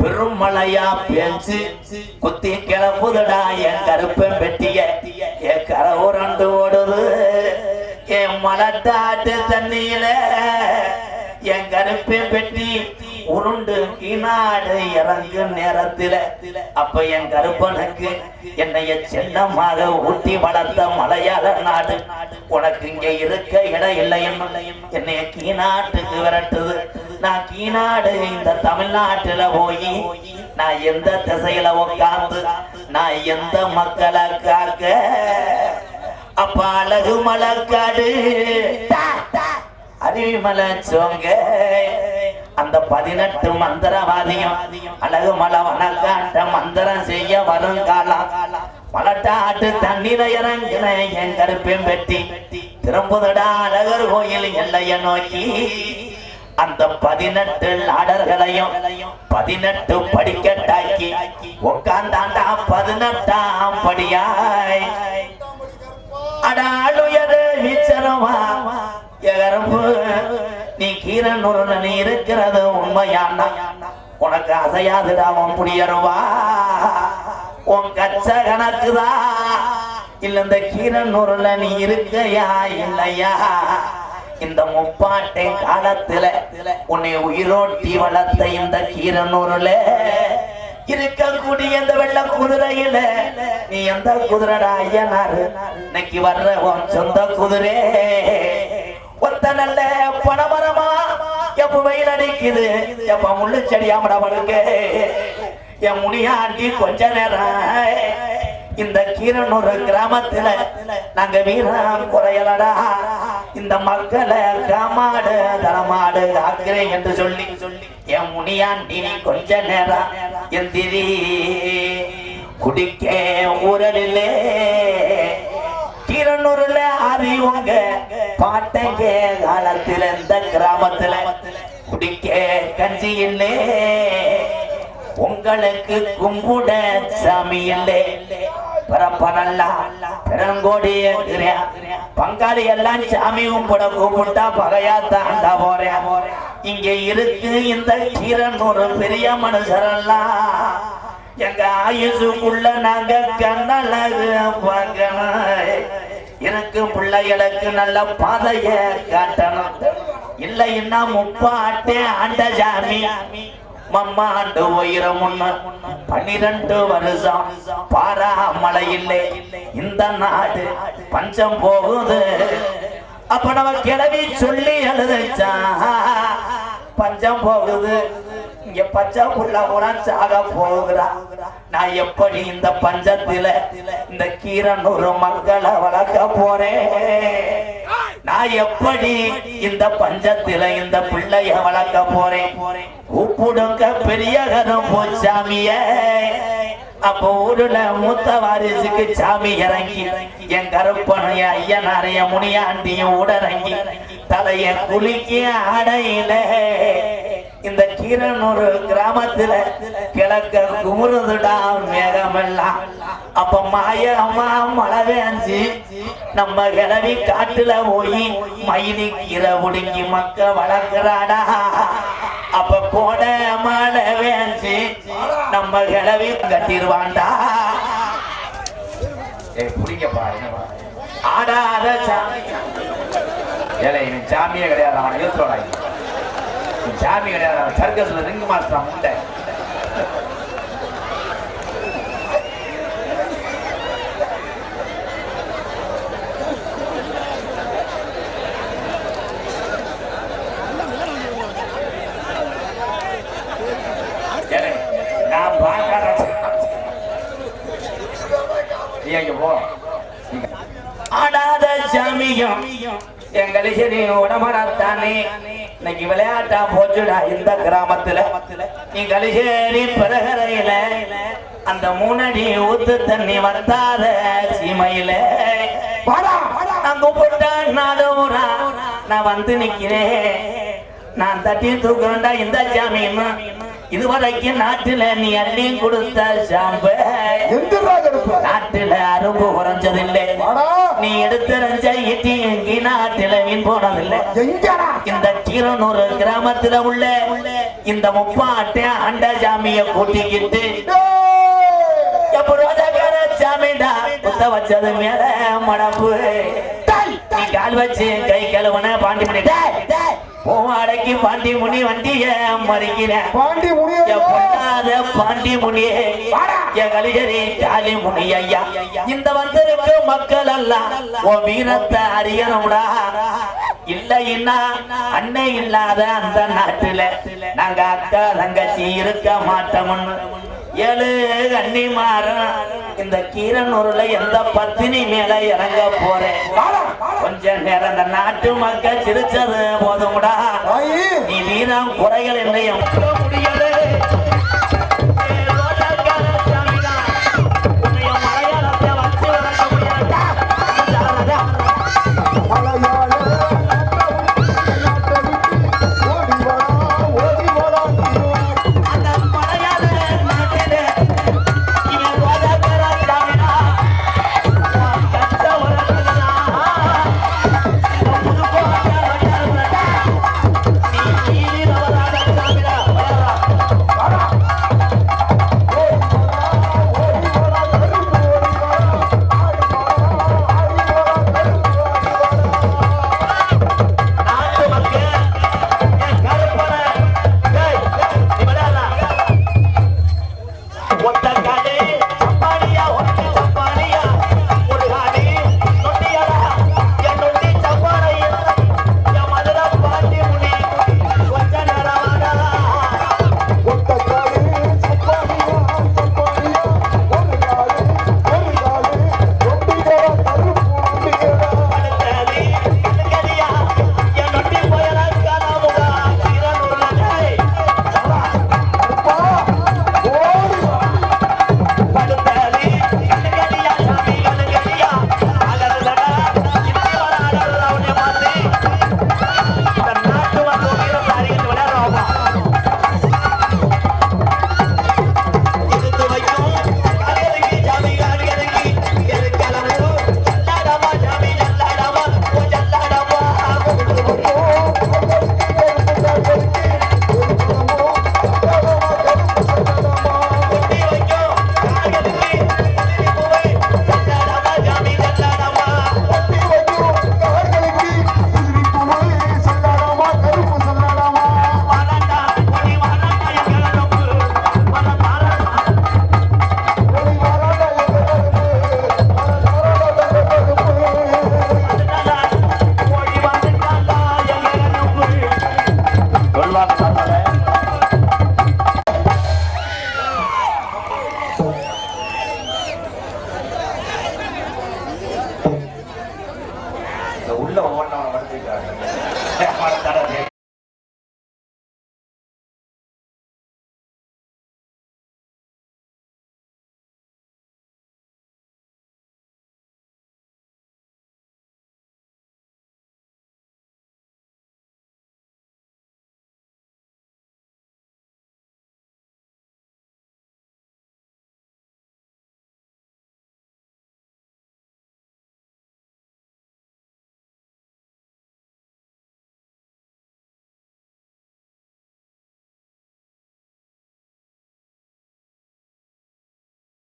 பெரும் மழையா பேஞ்சு குத்தி கிளம்புதடா என் கருப்பன் பெட்டிய என் கரை உரண்டு ஓடுது. என் மலட்டாட்டு தண்ணியில என் கருப்பன் பெட்டி உருண்டு கீனாடு இறங்கும் நேரத்தில அப்ப என் கருப்பனுக்கு என்னைய செல்லமாக ஊட்டி வளர்த்த மலையாள நாடு. உனக்கு இங்க இருக்க இடம் இல்லை என்னைய கீநாட்டுக்கு விரட்டுது. நான் கீநாடு இந்த தமிழ்நாட்டுல போய் நான் எந்த திசையில உட்கார்ந்து நான் எந்த மக்களை காக்க? அப்ப அழகு மலர்காடு அருவிமலை சோங்க. அந்த பதினெட்டு மந்திரவாதியும் அழகு மலை வனக்காட்ட மந்திரம் செய்ய வரும் காலம். மலட்டாட்டு தண்ணீர இறங்கின என் கருப்பையும் வெட்டி திரும்புதடா அழகர் கோயில் எல்லைய நோக்கி. அந்த பதினெட்டு நாடர்களையும் பதினெட்டு படிக்கட்டாக்கி உட்கார்ந்தாண்டா பதினெட்டாம் படியாய். அடாளுயரு நிச்சரமா எகரம்பு நீ கீரன் நீ இருக்கிறது உண்மையாண்டா. உனக்கு அசையாதுடா உன் புடியருவா உன் கச்ச கணக்குதா. இல்ல இந்த கீரன் நீ இருக்கையா இல்லையா? இந்த முப்பாட்டை காலத்துல உன்னை உயிரோட்டி வளர்த்த இந்த கீரனூர்ல இருக்கக்கூடிய இந்த வெள்ள குதிரையில நீ எந்த குதிரடா ஐயனாரு? இன்னைக்கு வர்ற உன் சொந்த குதிரை. ஒத்த நல்ல பணமரமா எப்ப வெயில் அடிக்குது? எப்ப முள்ளு செடியாமடா படுக்க என் முடியாண்டி கொஞ்ச நேரம். இந்த கீரனூர் கிராமத்துல நாங்க வீரம் குறையலடா. இந்த மக்களை காமாடு தரமாடு ஆக்கிறேன் என்று சொல்லி சொல்லி என் முனியாண்டி நீ கொஞ்ச நேரம் எந்திரி குடிக்க ஊரலிலே. கீரனூர்ல அறிவுங்க பாட்டங்க காலத்துல இந்த கிராமத்துல குடிக்க கஞ்சி இல்லே உங்களுக்கு கும்புட சாமி இல்லை பரப்பனல்லா பெருங்கோடி பங்காளி எல்லாம் சாமி கும்பிட கூப்பிட்டா பகையா தாண்டா போறேன் இங்க இருக்கு இந்த கீரனூர் பெரிய மனுஷரெல்லாம் எங்க ஆயுசுக்குள்ள நாங்க கண்ணழகு பார்க்கணும். எனக்கு பிள்ளைகளுக்கு நல்ல பாதைய காட்டணும். இல்லைன்னா முப்பாட்டே ஆண்ட ஜாமி மம்மாண்டு உயிரம் ஒண்ணு பன்னிரண்டு வருஷம் பாராமலை இல்லை இந்த நாடு பஞ்சம் போகுது. அப்ப நம்ம கிளவி சொல்லி எழுதுச்சா? பஞ்சம் போகுது. இங்க பஞ்சம் புள்ள கூட சாக போகிறா நான் எப்படி இந்த பஞ்சத்தில இந்த கீரனூர் மக்களை வளர்க்க போறேன்? நான் எப்படி இந்த பஞ்சத்தில இந்த பிள்ளைய வளர்க்க போறேன்? உப்புடுங்க பெரிய கரம் போச்சாமிய அப்போ ஊருல மூத்த வாரிசுக்கு சாமி இறங்கி என் கருப்பனைய ஐயனாரைய முனியாண்டியும் உடறங்கி தலைய குலுக்கி அடையில இந்த கீரனூர் கிராமத்துல கிழக்க குமுறுதுடா மேகமெல்லாம் அப்ப மாயமா மழை வேஞ்சு நம்ம கிளவி காட்டுல போய் மயிலி கீரை ஒடுங்கி மக்க வளர்க்கிறாடா. அப்ப கோட மழை வேஞ்சு நம்ம கிளவி கட்டிடுவான்டா. ஏய் புடிங்கப்பா என்னப்பா ஆடாத சாமி ஏலே இவன் சாமியே கிடையாது அவன் இவன் சாமி கிடையாது சர்க்கஸ்ல ரிங் மாஸ்டர் முண்டை. என் நீ உடம்படாத்தானே இன்னைக்கு விளையாட்டா போச்சுடா இந்த கிராமத்துல. நீ கலிசேரி பிறகரையில அந்த மூணடி ஊத்து தண்ணி வந்தாத சீமையில. நான் கூப்பிட்ட நாதூரா நான் வந்து நிக்கிறேன். நான் தட்டி தூக்குறேன்டா இந்த இதுவரைக்கும் நாட்டுல நீ அள்ளி கொடுத்த சாம்பு நாட்டுல அரும்பு குறைஞ்சதில்லை. நீ எடுத்துரைஞ்ச இட்டி எங்கி நாட்டுல மீன் போனதில்லை. இந்த கீரனூர் கிராமத்துல உள்ள இந்த முப்பாட்டை ஆண்ட சாமிய கூட்டிக்கிட்டு டேய். எப்ப ரோஜாக்கார சாமிடா குத்த வச்சது மேல மடப்பு. நீ கால் வச்சு கை கழுவன பாண்டி முனி அடக்கி பாண்டி முனி வண்டிய மறிக்கிறேன் பாண்டி முனியா பொண்ணாத பாண்டி முனியே என் கலிகரி காளி முனி ஐயா இந்த வந்திருக்க மக்கள் எல்லாம் உன் வீரத்தை அறியணும்டா. இல்லைன்னா அன்னை இல்லாத அந்த நாட்டுல நாங்க அக்கா தங்கச்சி இருக்க மாட்டோம்னு. ஏழு மாறும் இந்த கீரனூர்ல எந்த பத்தினி மேல இறங்க போறேன் கொஞ்ச நேரம் இந்த நாட்டு மக்கள் சிரிச்சது போதும்டா. நீ வீரம் குறைகள் என்னையும். முடியல